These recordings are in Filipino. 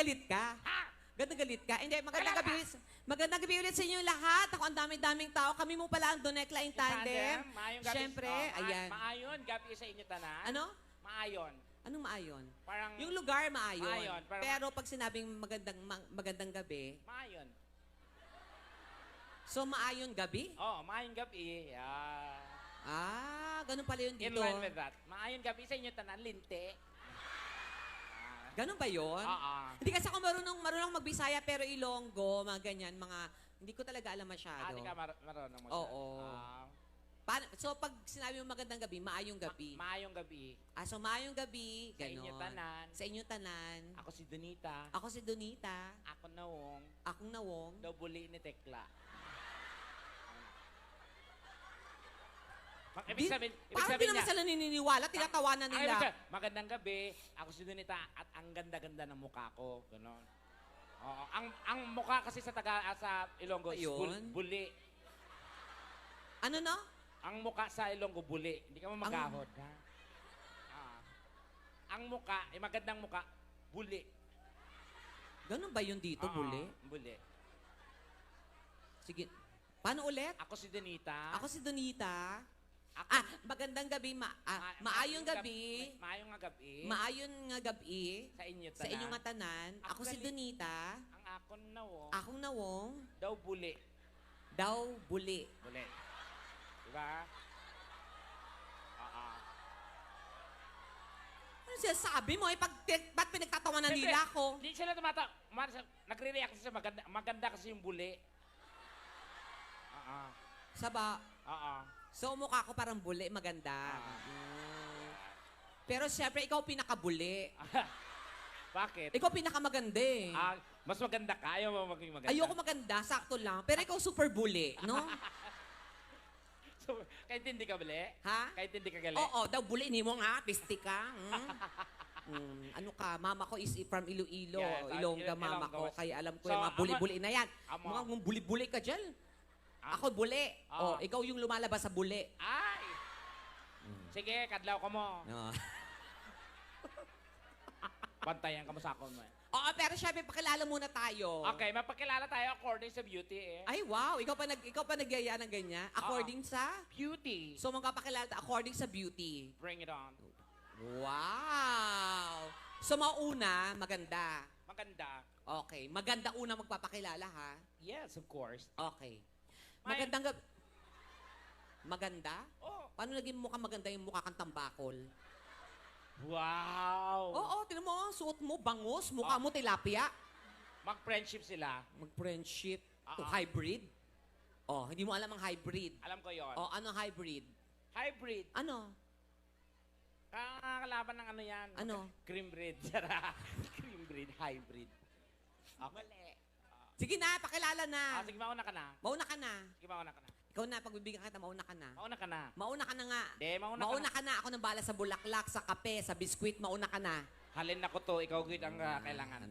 galit ka. Ha? Ganda galit ka. Hindi, magandang gabi. Magandang gabi ulit sa inyo lahat. Ako ang dami-daming tao. Kami mo pala ang Donekla in Tandem. Maayong gabi. Siyempre, Oh, ma- ayan. Maayon, gabi sa inyo tanan. Ano? Maayon. Anong maayon? Parang, Yung lugar maayon. Maayon, parang- Pero pag sinabing magandang ma- magandang gabi, maayon. so maayon gabi? Oh, maayong gabi. Yeah. Ah, ganun pala yun In dito. line with that. Maayong gabi sa inyo tanan, linte. Ganun ba yun? Oo. Hindi kasi ako marunong, marunong magbisaya pero Ilonggo, mga ganyan, mga, hindi ko talaga alam Ah, masyado. di ka mar- marunong mo Oo. Ah, Paano- so pag sinabi mo magandang gabi, maayong gabi. ma- maayong gabi. ah, so maayong gabi, Sa inyo ganon. tanan. Sa inyo tanan. Ako si Donita. Ako si Donita, Ako nawong. akong nawong. Daw buli ni Tekla. Mag- Di- ibig sabihin, ibig Parang di sabihin naman niya, sila naniniwala, tinatawanan Ay, nila. ibig sabihin, magandang gabi, ako si Donita at ang ganda-ganda ng mukha ko. Ganon. Oo, ang ang mukha kasi sa taga ah, sa Ilonggo is bul- Ayun. buli. Ano no? Ang mukha sa Ilonggo buli. Hindi ka mo magahod, ha? Ah. ang mukha, eh, magandang mukha, buli. Ganun ba yun dito, Oo, buli? Buli. Sige. Paano ulit? Ako si Donita. Ako si Donita. Ako- Ah, magandang gabi, ma ah, Ma- maayong gabi. Maayong nga gabi. Maayon nga gabi. sa inyo Sa tanan. inyong nga tanan. Ako Ako si Donita. Ang akon nawong, Akong nawong. daw buli. Daw buli. Buli. Diba? Oo. Ano siya sabi mo? Eh, pag, ba't pinagtatawanan nila ako? Hindi sila tumata. Nagre-react sila maganda, maganda kasi yung buli. Oo. Saba. Oo. So, mukha ko parang buli. Maganda. Mm. Pero siyempre, ikaw pinakabuli. Bakit? Ikaw pinakamaganda eh. Ah, mas maganda ka. Ayaw mo maging maganda. Ayoko maganda, sakto lang. Pero ikaw super bully, no? So, kahit hindi ka bali? Ha? Kahit hindi ka gali? Oo, daw bully ni mo nga, pisti ka. Mm. Mm, ano ka, mama ko is from Iloilo. Yes, ah, Ilongga Il- mama ko. Kaya alam ko So, yung mga ama- bully-bully na yan. Amo. Mga mong bully-bully ka dyan. Ah. Ako bully. Ah. Oh, ikaw yung lumalabas sa bully. Ay! Sige, kadlaw ka mo. No. Bantayan ka mo sa akon mo. eh. Oo, pero syempre, pakilala muna tayo. Okay, mapakilala tayo according sa beauty eh. Ay, wow. Ikaw pa, nag, ikaw pa nagyaya ng ganyan. According sa? Beauty. So, magpapakilala tayo according sa beauty. Bring it on. Wow! So, mauna, maganda. Maganda. Okay. Maganda una magpapakilala, ha? Yes, of course. Okay. Magandang gab... Maganda? Oh. Paano naging mukha maganda yung mukha kang tambakol? Wow. Oo, tinan mo, suot mo, bangus, mukha Oh. mo tilapia. Mag-friendship sila. Mag-friendship. To Ah. hybrid. Oh, hindi mo alam ang hybrid. Alam ko yon. Oh, ano hybrid? Hybrid. Ano? Kakalaban ng ano yan. Ano? Cream breed. Tara. Cream breed. Hybrid. Okay. Sige na, pakilala na. Ah, sige, mauna ka na. Mauna ka na. Sige, mauna ka na. Ikaw na, pagbibigyan kita, mauna ka na. Mauna ka na. Mauna ka na nga. De, mauna, Mauna ka na. ka na. Ako nang bala sa bulaklak, sa kape, sa biskwit. Mauna ka na. Halin ako to. Ikaw good ang ah, kailangan.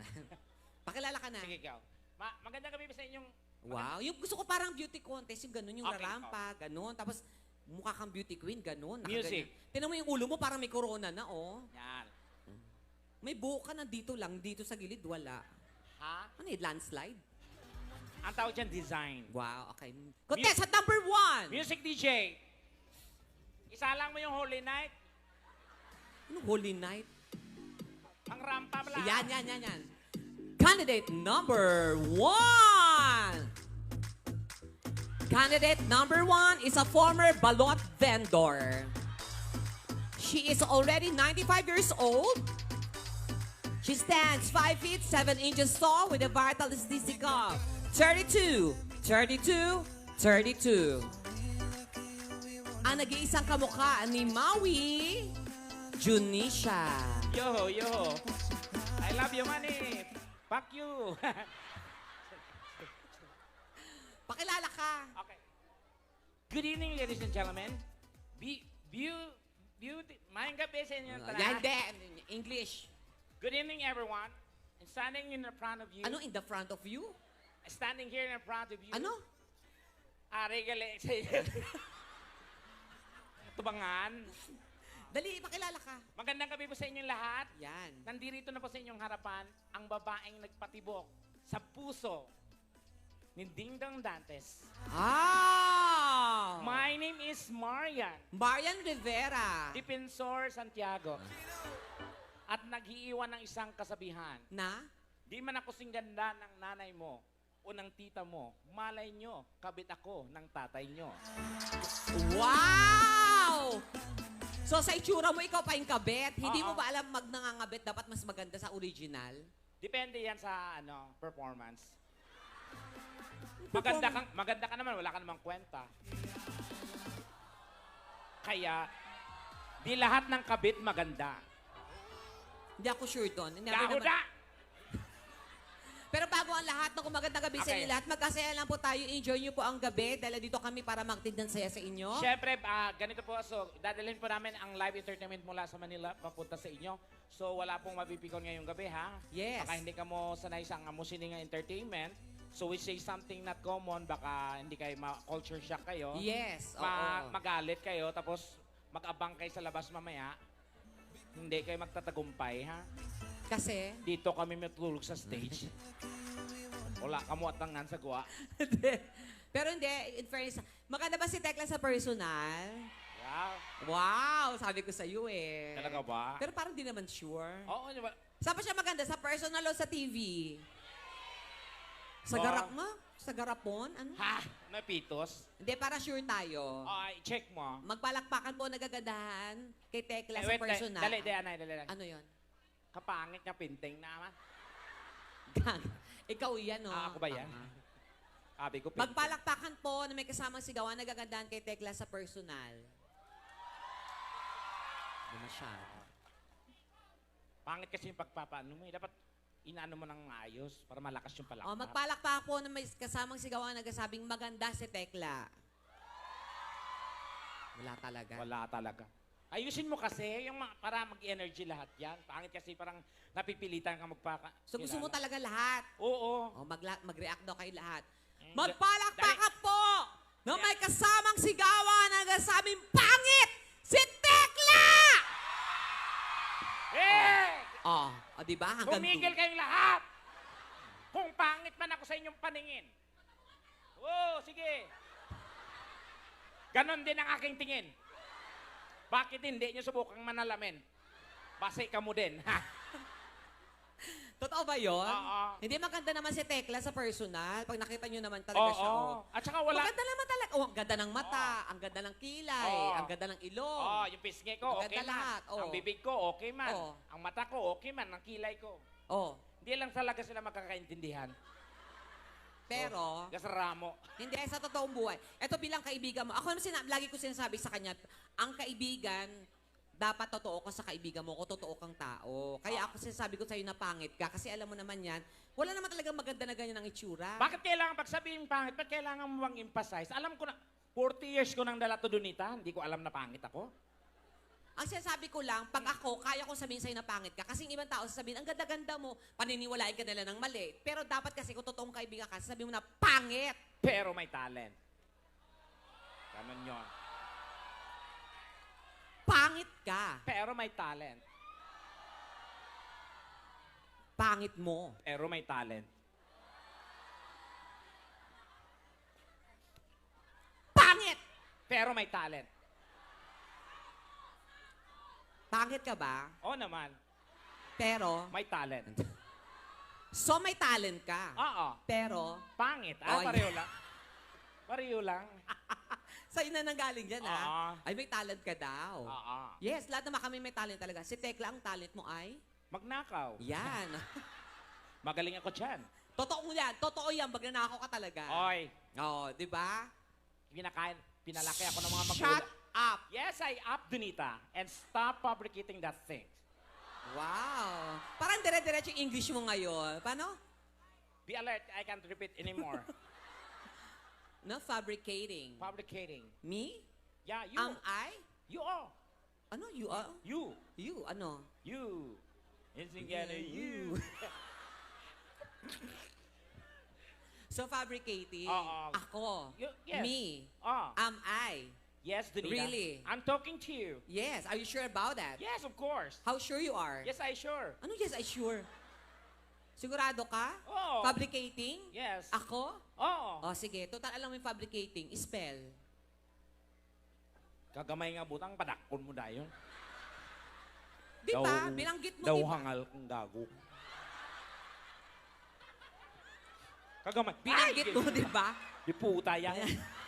Pakilala ka na. Sige, ikaw. Ma magandang gabi sa inyong... Wow. Yung gusto ko parang beauty contest, yung ganun, yung Okay, rarampa, ganun. Tapos, mukha kang beauty queen, ganun. Music. Tinan mo yung ulo mo, parang may corona na, oh. Yan. May ka na dito lang, dito sa gilid, wala. Ha? Ano yun, landslide? Ang tawag dyan, design. Wow, okay. Contestant number one! Music DJ. Isalang mo yung Holy Night. Ano, holy night? Ang rampa pala. Yan, yan, yan, yan. Candidate number one! Candidate number one is a former balot vendor. She is already 95 years old. She stands 5 feet 7 inches tall with a vital statistic of 32, 32, 32. Ang nag-iisang kamukha ni Maui, Junisha. Yo, yo. I love you, money. Fuck you. Pakilala ka. okay. Good evening, ladies and gentlemen. Be, view, beauty. Mayang gabi sa inyo. tara. Yan din. English. Good evening, everyone. And standing in the front of you. Ano in the front of you? Standing here in front of you. Ano? Ah, regale sa inyo. Tubangan. Dali, ipakilala ka. Magandang gabi po sa inyong lahat. Yan. Nandito na po sa inyong harapan ang babaeng nagpatibok sa puso ni Ding Dong Dantes. Ah! My name is Marian Marian Rivera. Dipensor Santiago. At nag-iiwan ng isang kasabihan. Na? Di man ako sing ganda ng nanay mo o ng tita mo, malay nyo, kabit ako ng tatay nyo. Wow! So sa itsura mo, ikaw pa yung kabit. Hindi mo Oo. ba alam mag nangangabit dapat mas maganda sa original? Depende yan sa ano performance. Maganda kang maganda ka naman, wala ka namang kwenta. Kaya di lahat ng kabit maganda. Hindi ako sure doon. Never naman-! Pero bago ang lahat, naku magandang gabi sa Okay. inyo lahat. Magkasaya lang po tayo. Enjoy niyo po ang gabi. Dahil dito kami para magtid ng saya sa inyo. Siyempre, ah, ganito po. So, dadalhin po namin ang live entertainment mula sa Manila papunta sa inyo. So, wala pong mapipikon ngayong gabi, ha? Yes. Baka hindi ka mo sanay sa amusing nga entertainment. So, we say something not common. Baka hindi kayo ma-culture shock kayo. Yes, oo. Ma- magalit kayo, tapos mag-abang kayo sa labas mamaya. Hindi kayo magtatagumpay, ha? Kasi? Dito kami matulog sa stage. Wala kamuatangan sa guwa. Hindi. Pero hindi, in fairness, maganda ba si Tekla sa personal? Yeah. Wow, sabi ko sa iyo eh. Talaga ba? Pero parang di naman sure. Oo, di ba? Saan pa siya maganda? Sa personal o sa TV? Sa Ba? garap nga? Sa garapon? Ano? Ha? Napitos? Hindi, para sure tayo. Ay, check mo. Magpalakpakan po nagagandahan kay Tekla Eh, sa wait, personal. dali, dali, anay, dali, dali. Ano yon? Kapangit niya pinting naman. Gang. Ikaw yan, oh. Ah, ako ba yan? Ah. Sabi ko, pinting. Magpalakpakan po na may kasamang sigawan nagagandahan kay Tekla sa personal. Hindi masyado. Pangit kasi yung pagpapaano mo. eh. Dapat inaano mo ng ayos para malakas yung palakpak. Oh, magpalakpakan po na may kasamang sigawan nagsasabing maganda si Tekla. Wala talaga. Wala talaga. Ayusin mo kasi yung ma- para mag-energy lahat yan. Pangit kasi parang napipilitan ka magpaka. So gusto mo kilala. talaga lahat. Oo. Oh, magla- mag-react daw kayo lahat. Mm, Magpalakpakan po na may kasamang sigawan na nagsasabing pangit si Tekla! Eh! Oh, oh di ba? Hanggang Tumigil kayong lahat! Kung pangit man ako sa inyong paningin. Oo, sige. Ganon din ang aking tingin. Bakit hindi nyo subukang manalamin? Base ka mo din. Totoo ba yun? Oo. Hindi maganda naman si Tekla sa personal. Pag nakita nyo naman talaga Oo. siya. Oh. At saka wala... Maganda naman talaga. Oh, ang ganda ng mata, ang ganda ng kilay, Oo. ang ganda ng ilong. Oh, yung pisngi ko, Ang okay man. lahat, oo. Ang bibig ko, okay man. Oo. Ang mata ko, okay man. Ang kilay ko. Oh. Hindi lang talaga sila magkakaintindihan. Pero, Gasaramo. hindi, sa totoong buhay. Ito bilang kaibigan mo. Ako naman sinab- lagi ko sinasabi sa kanya, ang kaibigan, dapat totoo ka sa kaibigan mo kung totoo kang tao. Kaya ako sinasabi ko sa'yo na pangit ka kasi alam mo naman yan, wala naman talagang maganda na ganyan ang itsura. Bakit kailangan pag sabihin pangit? Bakit kailangan mo bang emphasize? Alam ko na, 40 years ko nang dala to Donita, hindi ko alam na pangit ako. Ang sinasabi ko lang, pag ako, kaya ko sabihin sa'yo na pangit ka. Kasi ibang tao sasabihin, ang ganda-ganda mo, paniniwalain ka nila ng mali. Pero dapat kasi kung totoong kaibigan ka, sasabihin mo na, pangit! Pero may talent. Ganon yun. Pangit ka! Pero may talent. Pangit mo. Pero may talent. Pangit! Pero may talent. Pangit ka ba? Oo naman, Pero, may talent. so may talent ka. Oo. Pero, Pangit. Ah, Oh, pareho lang. Pareho lang. sa'yo na nanggaling dyan, Oo. ha? Ay, may talent ka daw. Oo. Yes, lahat naman kami may talent talaga. Si Tekla, ang talent mo ay? Magnakaw. Yan. Magaling ako dyan. Totoo yan. Totoo yan. Magnanakaw ka talaga. Oy, Oo, di ba? pinakain, pinalaki ako ng mga Shut magulang. Up. Yes, I up, Donita. And stop fabricating that thing. Wow. Parang dire-diretso yung English mo ngayon. Paano? Be alert, I can't repeat anymore. No, fabricating. Fabricating. Me? Yeah, you. Am I? you are. Ano? You are? You. You, ano? You. It's together, Yeah, you. So, fabricating. Oo. Ako. You- yes. Me. Ah, Am I? Yes, Donita. Really? I'm talking to you. Yes, are you sure about that? Yes, of course. How sure you are? Yes, I sure. Ano yes, I sure? Sigurado ka? Oo. Fabricating? Yes. Ako? Oo. O sige, total alam mo yung fabricating. Spell. Kagamay nga butang, padakon mo dayon. Di ba? Daw- Binanggit mo, Daw di ba? hangal kong gago. Kagamay. Binanggit mo, di ba? Di puta yan.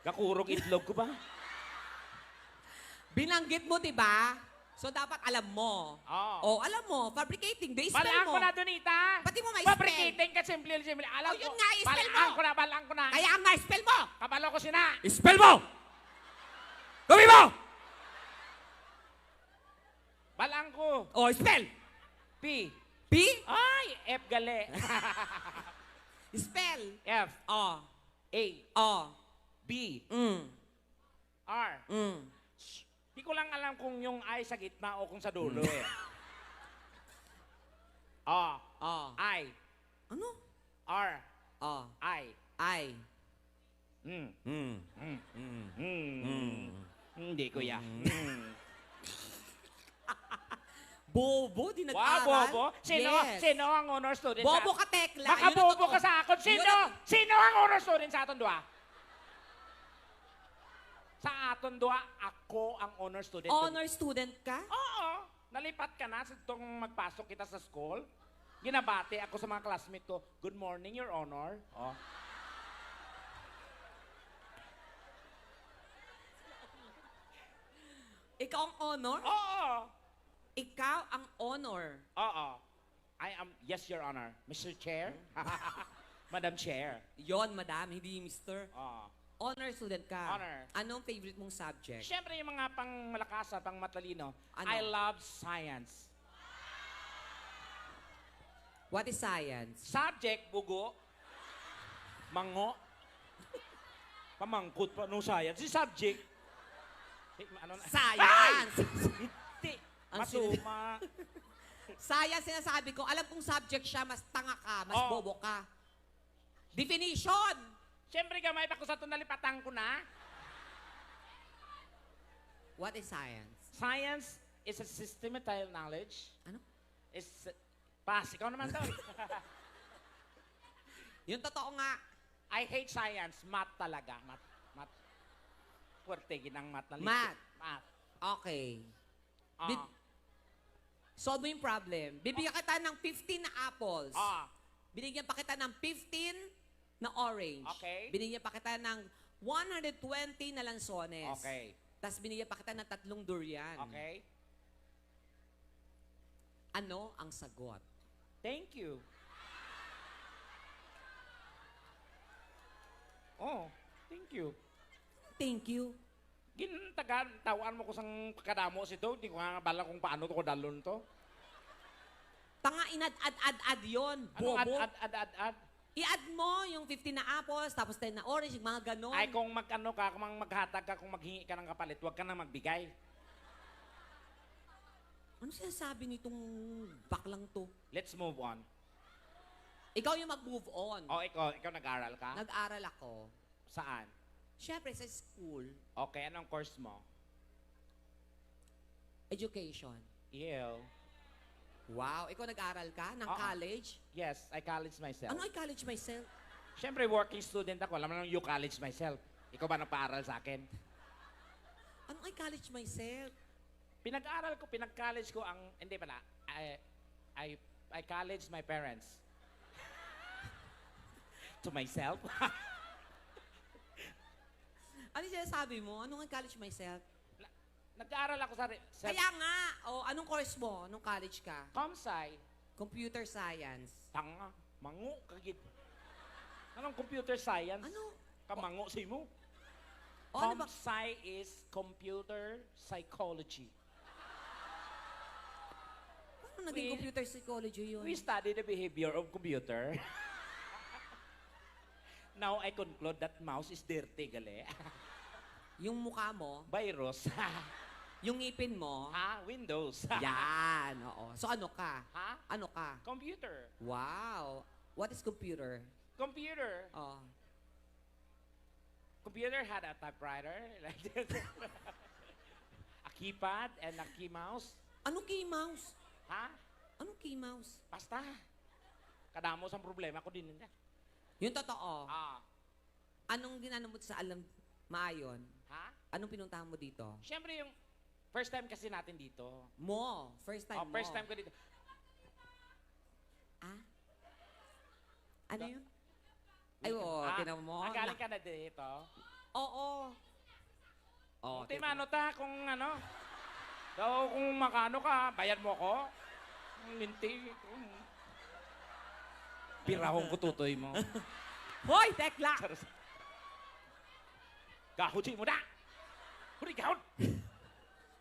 Kakurog itlog ko ba? Binanggit mo, di ba? So, dapat alam mo. Oo. O, alam mo, fabricating. Di spell Balaan mo. ko na, Donita. Pati mo may Fabricating ka, simple, simple. Alam Oh, yun ko. nga, i-spell mo. Balaan ko na, balaan ko na. Kaya nga, spell mo! Kabalo ko sina. Spell mo! Gawin mo! Balaan ko. O, spell! P. P? Ay, F gali. Spell. F. O. A. O. B. Mm. R. Mm. Di ko lang alam kung yung I sa gitna o kung sa dulo eh. O. O. I. Ano? R. O. I. I. Mm. Mm. Mm. Mm. Mm. Hindi ko ya. Mm. Bobo, di Wow, nag-aral. bobo. Sino, Yes. sino ang honor student Bobo sa ka, Tekla. Baka Yun ang bobo totoo. ka sa akin. Yun Sino? ang- Sino ang honor student sa aton dua? Aton dua, ako ang honor student. Honor student ka? Oo. Nalipat ka na sa itong magpasok kita sa school. Ginabati ako sa mga classmate ko, Good morning, Your Honor. Oh. Ikaw ang honor? Oo. Ikaw ang honor. Oo. I am, yes, Your Honor. Mr. Chair. Madam Chair. Yon, madam, hindi mister. Oo. Honor student ka. Honor. Anong favorite mong subject? Siyempre, yung mga pang malakas at pang matalino, Ano? I love science. What is science? Subject, bugo. Mango. Pamangkot pa no science. Si subject. Eh, ano na? Science! Hindi. Masuma. Science, sinasabi ko, alam kong subject siya, mas tanga ka, mas Oo. bobo ka. Definition! Siyempre, gamay pa ko sa ito nalipatan ko na. What is science? Science is a systematized knowledge. Ano? Is Pas, ikaw naman daw. Yung totoo nga, I hate science. Math talaga. Math. Math. Puwerte, ginang math na. Math. Math. okay. Ah. Bib- solve mo yung problem. Bibigyan kita ng 15 na apples. Ah. Binigyan pa kita ng 15 na orange. Okay. Binigyan pa kita ng 120 na lansones. Okay. Tapos binigyan pa kita ng tatlong durian. Okay. Ano ang sagot? Thank you. Oh, thank you. Thank you. Gintagan, tawaan mo ko sang kadamo si to. Hindi ko nga bala kung paano to ko dalon to. Tanga inad-ad-ad-ad yun. Ano ad, Bobo. ad, ad, ad, ad? I-add mo yung 15 na apples, tapos 10 na orange, yung mga ganon. Ay, kung mag-ano ka, kung maghatag ka, kung maghingi ka ng kapalit, huwag ka na magbigay. Ano sinasabi nitong baklang to? Let's move on. Ikaw yung mag-move on. O, ikaw, ikaw nag-aral ka? Nag-aral ako. Saan? Siyempre, sa school, Okay, anong course mo? education. Ew. Wow, ikaw nag-aral ka ng Oo. college? Yes, I college myself. Ano ay college myself? Siyempre, working student ako. Alam mo naman, you college myself. Ikaw ba nagpa-aral sa akin? Ano ay college myself? Pinag-aral ko, pinag-college ko ang, hindi pala, I, I, I college my parents. to myself. Ano yung sinasabi mo? Ano ang college myself? Nag-aaral ako sa, sa Kaya nga, o anong course mo? Anong college ka? Comsci. Computer science. Tanga, mango, kagit. Anong computer science? Ano? Kamango si mo. O ano ba? Comsci is computer psychology. Ano naging We- computer psychology yun? We study the behavior of computer. Now I conclude that mouse is dirty, gali. Yung mukha mo, Virus. yung ngipin mo, ha? Windows. yan, oo. So ano ka? ha? Ano ka? Computer. Wow. What is computer? Computer. Oh. computer had a typewriter, like this. a keypad and a key mouse. Anong key mouse? Ha? Anong key mouse? Basta. Kadamo sa problema ko din niya. Yung totoo. Ah. Anong ginano mo sa alam maayon? Ha? Anong pinuntahan mo dito? Siyempre yung first time kasi natin dito. Mo. First time oh, mo. first time ko dito. Ah? Ano yun? Ay, oo. Ah, tinan mo. ah, galing ka na dito. Oo. Oo. Buti tinan- mano ta kung ano. Daw kung makano ka, bayad mo ko. Ang linti. Pirahong ko tutoy mo. Hoy, tekla! Gahuti mo na! Huli gahot!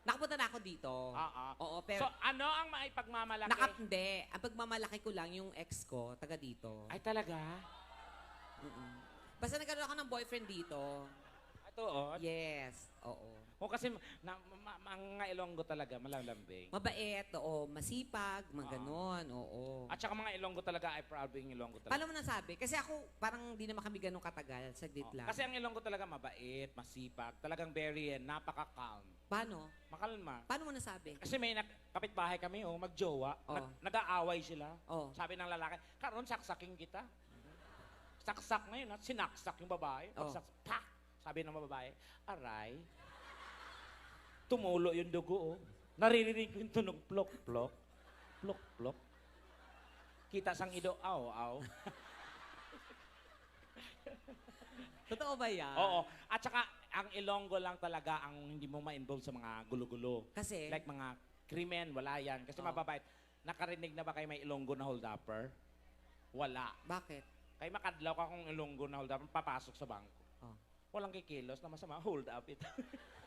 Nakapunta na ako dito. Oo. Oo, pero... So, ano ang maipagmamalaki? Naka, hindi. Ang pagmamalaki ko lang yung ex ko, taga dito. Ay, talaga? Mm-mm. Basta nagkaroon ako ng boyfriend dito. Ito, oh. Yes. Oo. O kasi, na, ma, ma, mga Ilonggo talaga, malalambing. Mabait, oo. Masipag, mga ganon, oo. At saka mga Ilonggo talaga ay proud being Ilonggo talaga. Paano mo nasabi? Kasi ako, parang di naman kami ganun katagal. Saglit Oo. lang. Kasi ang Ilonggo talaga mabait, masipag, talagang very, eh, napaka-calm. Paano? Makalma. Paano mo nasabi? Kasi may nak- kapitbahay kami, oh, magjowa. Oo. Nag- nag-aaway sila. Oh. Sabi ng lalaki, karon saksaking kita. Saksak ngayon, at sinaksak yung babae. Oh. Pak! Sabi ng babae, aray. Tumulo yung dugo, oh. Naririnig ko yung tunog, plok, plok. Plok, plok. Kita sang ido, aw, aw. Totoo ba yan? Oo. At saka, ang Ilonggo lang talaga ang hindi mo ma-involve sa mga gulo-gulo. Kasi, Like mga krimen, wala yan. Kasi Oo. mababait. Nakarinig na ba kayo may Ilonggo na hold-upper? Wala. bakit? Kay makadlaw ka kung Ilonggo na hold-upper, papasok sa bangko. Oh. Walang kikilos na masama, hold up ito.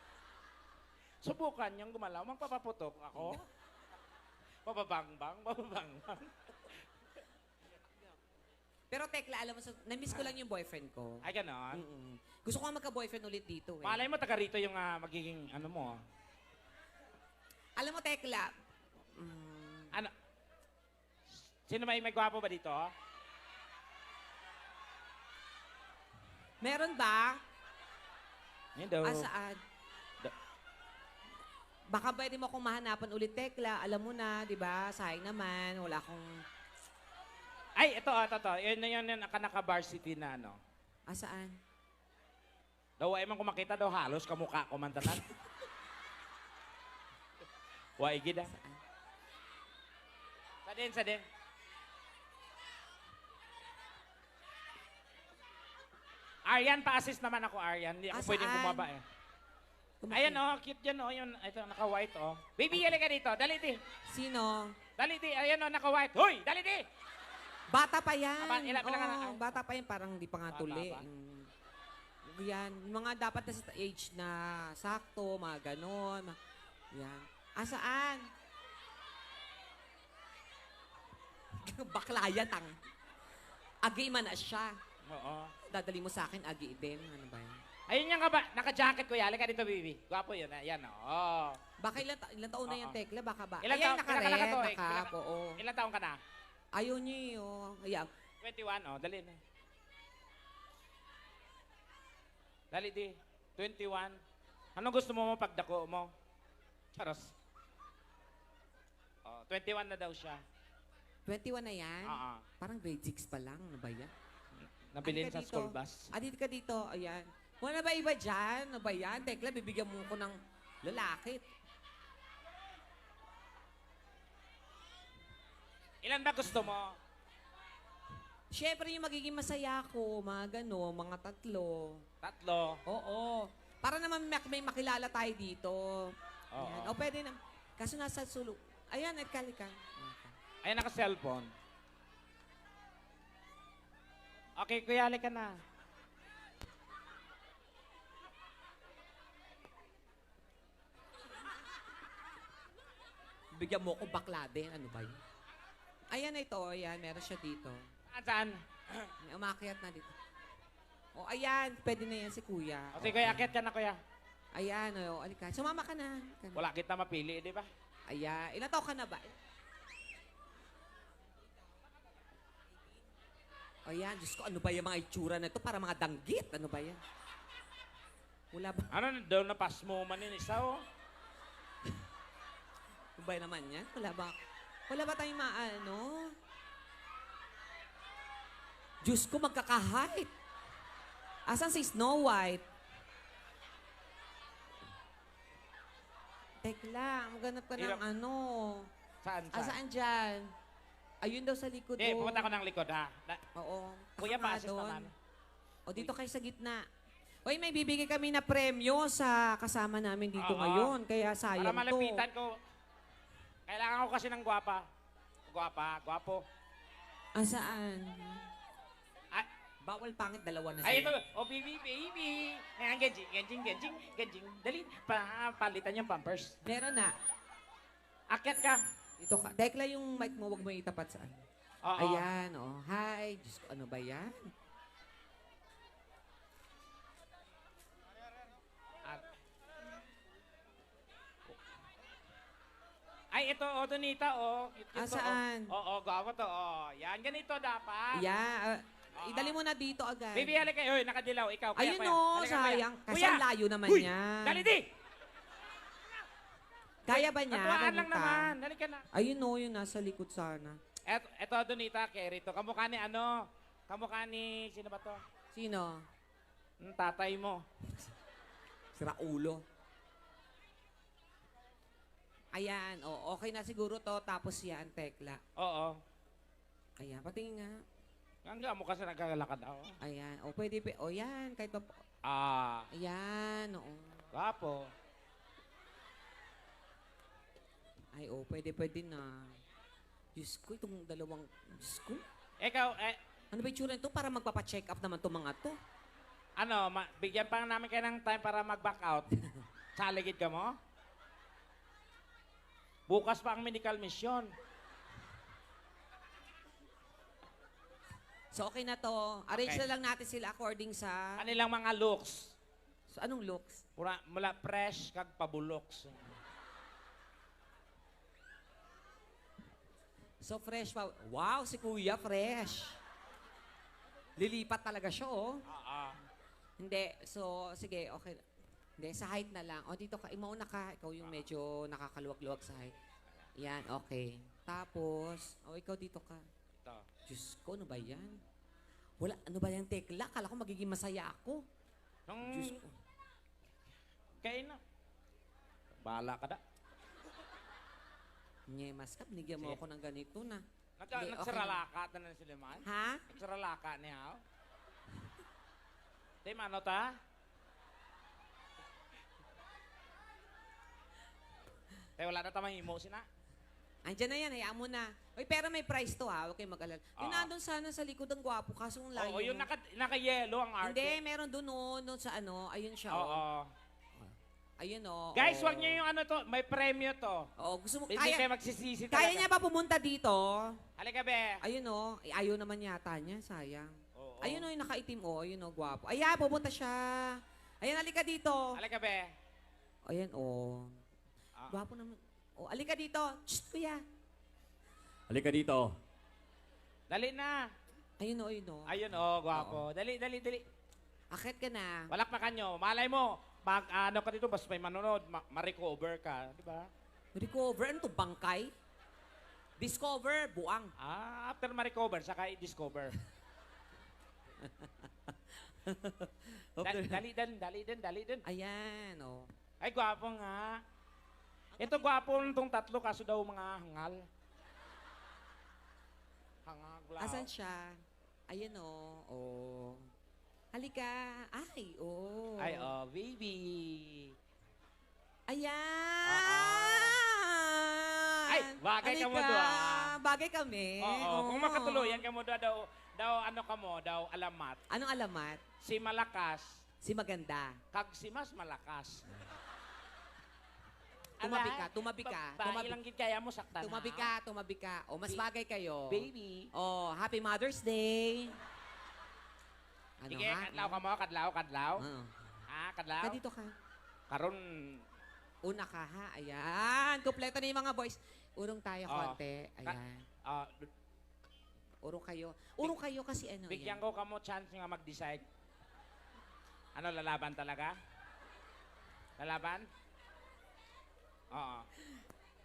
Subukan niyang gumalaw, magpapaputok ako. Pababangbang, pababangbang. Pero Tekla, alam mo, sa- na-miss ko lang yung boyfriend ko. Ay, ganon. Mm-mm. Gusto ko nga magka-boyfriend ulit dito eh. Malay mo, taga rito yung ah, magiging, ano mo, Alam mo, Tekla, mm, ano, sino may may gwapo ba dito? meron ba? Hindi. Ah, saan? Baka pwede mo akong mahanapan ulit, Tekla. Alam mo na, di ba? Sayang naman. Wala akong... Ay, ito, ito, ito. Yun na yun, yun, naka-varsity na, ano. Ah, saan? Daw, ay man kung makita daw, halos kamukha ko man tanan. Wa, igid ah. Saan? Sa din, sa din. Aryan, pa-assist naman ako, Aryan. Hindi ako Ah, pwedeng saan? bumaba eh. Ayan oh, cute yan oh. Yun, ito, naka-white oh. Baby, yali ka dito. Dali di. Sino? Dali di. Ayan oh, naka-white. Hoy, dali di. Bata pa yan. Aba, ilan- ilan na? Oo, bata pa yan. Parang di pa nga Bata tuli. pa? Mm. Yan. Mga dapat na sa age na sakto, mga ganon. Yan. Ah, saan? Bakla yan, tang. Agi man na siya. Oo. Dadali mo sa akin, agi din. Ano ba yan? Ayun yan nga ba? Naka-jacket ko. Yali ka dito, baby. Gwapo yun. Ayan oh. Baka ilan, ta- ilan taon na Oo. Tekla? Baka ba? Ilan Ayan, taon- ilan ka naka-red, nakatoy? naka, Ilan- oo. Ilan taong ka na? Ayaw niya eh, oh. Ayan. 21 oh. Dali na. Dali di. 21. Ano gusto mo mo pagdako mo? Charos. Oh, 21 na daw siya. 21 na yan? Oo. Parang grade 6 pa lang. Ano ba yan? Nabilin sa dito. school bus. Ah, dito ka dito. Ayan. Wala ba iba dyan? Ano ba yan? Tekla, bibigyan mo ko ng lalaki. Ilan ba gusto mo? Siyempre, yung magiging masaya ko, mga gano, mga tatlo. Tatlo. Oo. Para naman may, may makilala tayo dito. Oo. Ayan. O pwede na. Kaso nasa sulok. Ayan, nagkalika. Ay, naka-cellphone. Okay, kuya, ka na. Bigyan mo ko bakla din. Ano ba yun? Ayan ito. Ayan, meron siya dito. Saan, saan? May umakyat na dito. O, ayan. Pwede na yan si kuya. O, sige, kuya, akit ka na, kuya. Ayan, o. Alika. Sumama ka na. Ka na. Wala kita mapili, di ba? Ayan. Ilan taon ka na ba? O yan, Diyos ko, ano ba yung mga itsura na ito? Para mga danggit. Ano ba yan? Wala ba? Ano, daw na pas mo man yun isa, oh. Ano ba naman yan? Wala ba? Wala ba tayong maano? Diyos ko, magkaka-height. Asan si Snow White? Tekla, maghanap ka ng Hirap. ano. Saan, saan? Asaan dyan? Ayun daw sa likod Eh, mo. pupunta ko ng likod, ha? Na- Oo. Kuya, taka nga doon. naman. O dito kayo sa gitna. Uy, may bibigay kami na premyo sa kasama namin dito Oo. ngayon. Kaya sayang Para to. malapitan ko. Kailangan ko kasi ng gwapa. Gwapa, gwapo. Asaan? Ay, Bawal pangit, dalawa na ay ito. Oh, baby, baby. Ayan, genjing, genjing, genjing, genjing. Dali, pa, palitan yung pampers. Meron na. Akyat ka. Dito ka. Tekla yung mic mo, wag mo itapat sa ano. Oo. Ayan, oh. Hi. Diyos ko, ano ba yan? Ay, ito, oh, Donita, oh. Cute, cute Ah, to, saan? Oh. Oo, oh, gwapo to, oh. Yan, ganito dapat. Yeah. Oo. idali mo na dito agad. Baby, halika kayo. Hoy, nakadilaw. Ikaw, kuya, Ayun kuya. oh, Halika, kuya. sayang. Kasi Kuya! ang layo naman Huy! niya. Dali, di! Kaya ba niya? Natuwaan lang pumunta? naman. Dali ka na. Ayun oh, yun nasa likod sana. Et, eto, Donita, Kerry to. Kamukha ni ano? Kamukha ni, sino ba to? Sino? Hmm, tatay mo. Sira ulo. Ayan, oh, okay na siguro to. Tapos yan, tekla. Oo. Ayan, patingin nga. Hanggang mo kasi nagkakalakad ako. Ayan, oh, pwede, pa- oh, yan, kahit pa, Ah, ayan, oo. gwapo. Ay, oh, pwede, pwede na. Diyos ko, itong dalawang, Diyos ko. Ikaw, eh, Ano ba yung tsura nito para magpapacheck up naman itong mga to? ano, ma- bigyan pa namin kayo ng time para mag-back out. Saligid ka mo? Bukas pa ang medical mission. So, okay na to. Arrange Okay. na lang natin sila according sa... Kanilang mga looks. So, anong looks? Mula, mula fresh kag pabuloks. So, fresh pa. Wow, si Kuya, fresh. Lilipat talaga siya, oh. Oo. Hindi. So, sige, okay. Hindi, sa height na lang. O, dito ka. Imauna ka. Ikaw yung medyo nakakaluwag-luwag sa height. Yan, okay. Tapos, o, ikaw dito ka. Ito. Diyos ko, ano ba yan? Wala, ano ba yan, tekla? Kala ko magiging masaya ako. Nung, Diyos ko. kayo na. Bahala ka da. Nyemas ka, binigyan mo Sige. ako ng ganito na. Nagka, Hindi, okay nagsaralaka na na sila man. Ha? Nagsaralaka niya. Di mano ta? Tay wala na tamang himo sina. Andiyan na yan, hayaan mo na. Uy, pero may price to ha, huwag kayong mag-alala. Yung Oo. nandun sana sa likod ng gwapo, kaso ang layo. Oo, yung naka, naka-yellow ang arte. Hindi, meron dun oh, dun sa ano, ayun siya Oo. oh. Ayun oh. Guys, oh. wag niyo yung ano to, may premyo to. Oo, gusto mo, Hindi kaya, kayo magsisisi talaga. kaya niya ba pumunta dito? Halika be. Ayun oh, eh, ayaw naman yata niya, sayang. Oo. Ayun oh, yung nakaitim oh, ayun oh, gwapo. Ayan, pumunta siya. Ayan, halika dito. Halika be. Ayan oh. Ah. Gwapo naman. Oh, halika dito. Shh, kuya. Halika dito. Dali na. Ayun oh, ayun oh. Ayun oh, gwapo. Dali, dali, dali. Akit ka na. Walakpakan nyo. Malay mo, pag ano ka dito, basta may manonood, ma- ma-recover ka. Di ba? Recover, ano to, bangkay? Discover, buang. Ah, after ma-recover, saka i-discover. dali, dali din, dali din, dali din. Ayan, oh. Ay, gwapo nga. Ito gwapo nitong tatlo, kaso daw mga hangal. Hangag lang. Asan siya? Ayan, oh. Oh. Halika. Ay, oh. Ay, oh, baby. Ayan! Ay, bagay ka mo Halika. doon. Bagay kami. Oo, kung makatuluyan ka mo daw, daw, ano ka mo, daw, alamat. Anong alamat? Si malakas, Si maganda. kag si mas malakas. Tumabi ka, tumabi ka, tumabi- ilang gid kaya mo saktan Tumabi ka, tumabi ka. O, mas Ba- bagay kayo. Baby. Oh, Happy Mother's Day. Ano Sige, ha? kadlaw ka mo, kadlaw, kadlaw. Oo. Ha, kadlaw. Ka dito ka. Karon, Una ka ha. Ayan. Kompleto na yung mga boys. Urong tayo Oo. konti. Ayan. ah, Urong kayo. Urong kayo kasi ano bigyan yan. ko ka mo chance nga mag-decide. Ano, lalaban talaga? Lalaban? Oo.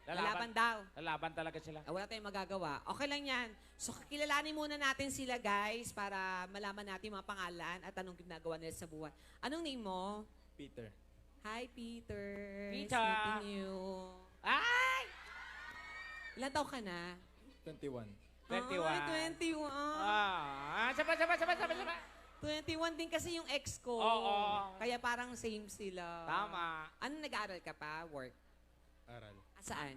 Lalaban daw. Lalaban talaga sila. Ah, wala tayong magagawa. Okay lang yan. So, kilalanin muna natin sila, guys, para malaman natin yung mga pangalan at anong ginagawa nila sa buhay. Anong name mo? Peter. Hi, Peter. Nice Peter. meeting you. Ay! Ilan taon ka na? 21. 21. Ay, 21. Ah, saba, saba, saba, saba, saba. 21 din kasi yung ex ko. Oo. Kaya parang same sila. Tama. Ano nag-aaral ka pa? Work? Aral. Ah, Saan?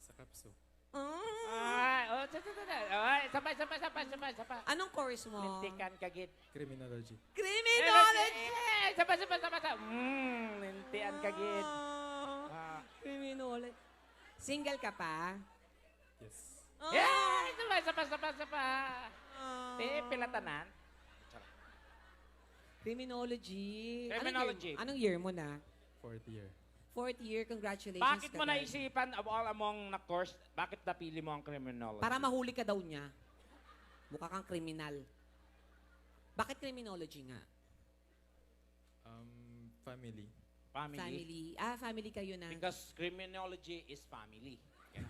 Sa Kapso. Ah. Ay, oh, saba, saba, saba. Ay, saba, saba, saba, saba, saba. Anong course mo? Lintikan kagit. Criminology. Criminology! Eh, saba, saba, saba, saba. Mmm, lintian kagit. Ah, Ah. Criminology. Single ka pa? Yes. Ah. Yeah, saba, saba, saba, saba. Ah. Eh, pilatanan. Criminology. Criminology. Anong year, anong year mo na? Fourth year. Fourth year, congratulations. Bakit mo naisipan of all among na course, bakit napili mo ang criminology? Para mahuli ka daw niya. Mukha kang kriminal. Bakit criminology nga? Um, family. family. Family. Ah, family kayo na. Because criminology is family.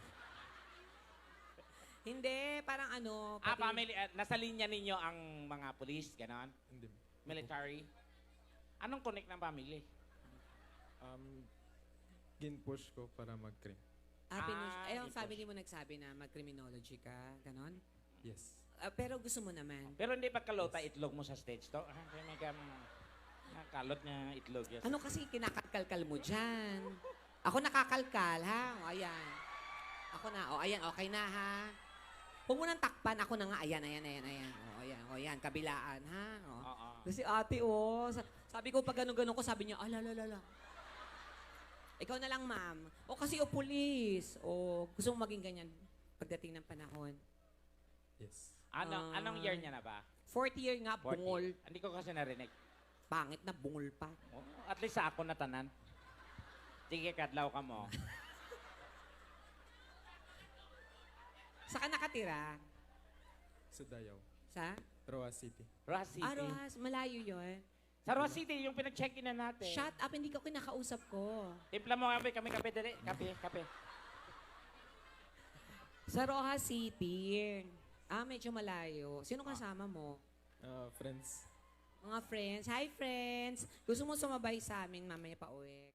Hindi, parang ano. Ah, pati- family. ah, nasa linya ninyo ang mga police, ganon? Hindi. Military? Anong connect ng family? Um, gin-push ko para mag-crim. Ah, Ah, eh, ang dito. family mo nagsabi na mag-criminology ka, ganon? Yes. Ah, pero gusto mo naman. Pero hindi pa kalota itlog mo sa stage to? Ah, kaya may kam... ah, Kalot niya itlog. Yes. Ano kasi kinakalkal mo dyan? Ako nakakalkal, ha? O, ayan. Ako na. O, ayan. Okay na, ha? Huwag mo nang takpan. Ako na nga. Ayan, ayan, ayan, ayan. O, ayan. O, ayan. Kabilaan, ha? O. Oo. Kasi ate, oh. sa- Sabi ko, pag gano'n-gano'n ko, sabi niya, ala, la, la, la. Ikaw na lang, ma'am. O kasi, o, pulis. O, gusto mo maging ganyan pagdating ng panahon. Yes. Anong, Ah. anong year niya na ba? Fourth year nga, 40. bungol. Hindi ko kasi narinig. Pangit na bungol pa. Oh, at least sa ako na tanan. Sige, kadlaw ka mo. Saan ka nakatira? Sa Dayaw. Sa? Roa City. Roa City. Arohas, malayo yon. Sa Roa City, yung pinag-check-in na natin. Shut up, hindi ka kinakausap ko. Timpla mo kami, kami kape dali. Kape, kape. Sa Rojas City. Ah, medyo malayo. Sino kasama mo? Uh, friends. Mga friends. Hi, friends. Gusto mo sumabay sa amin mamaya pa uwi?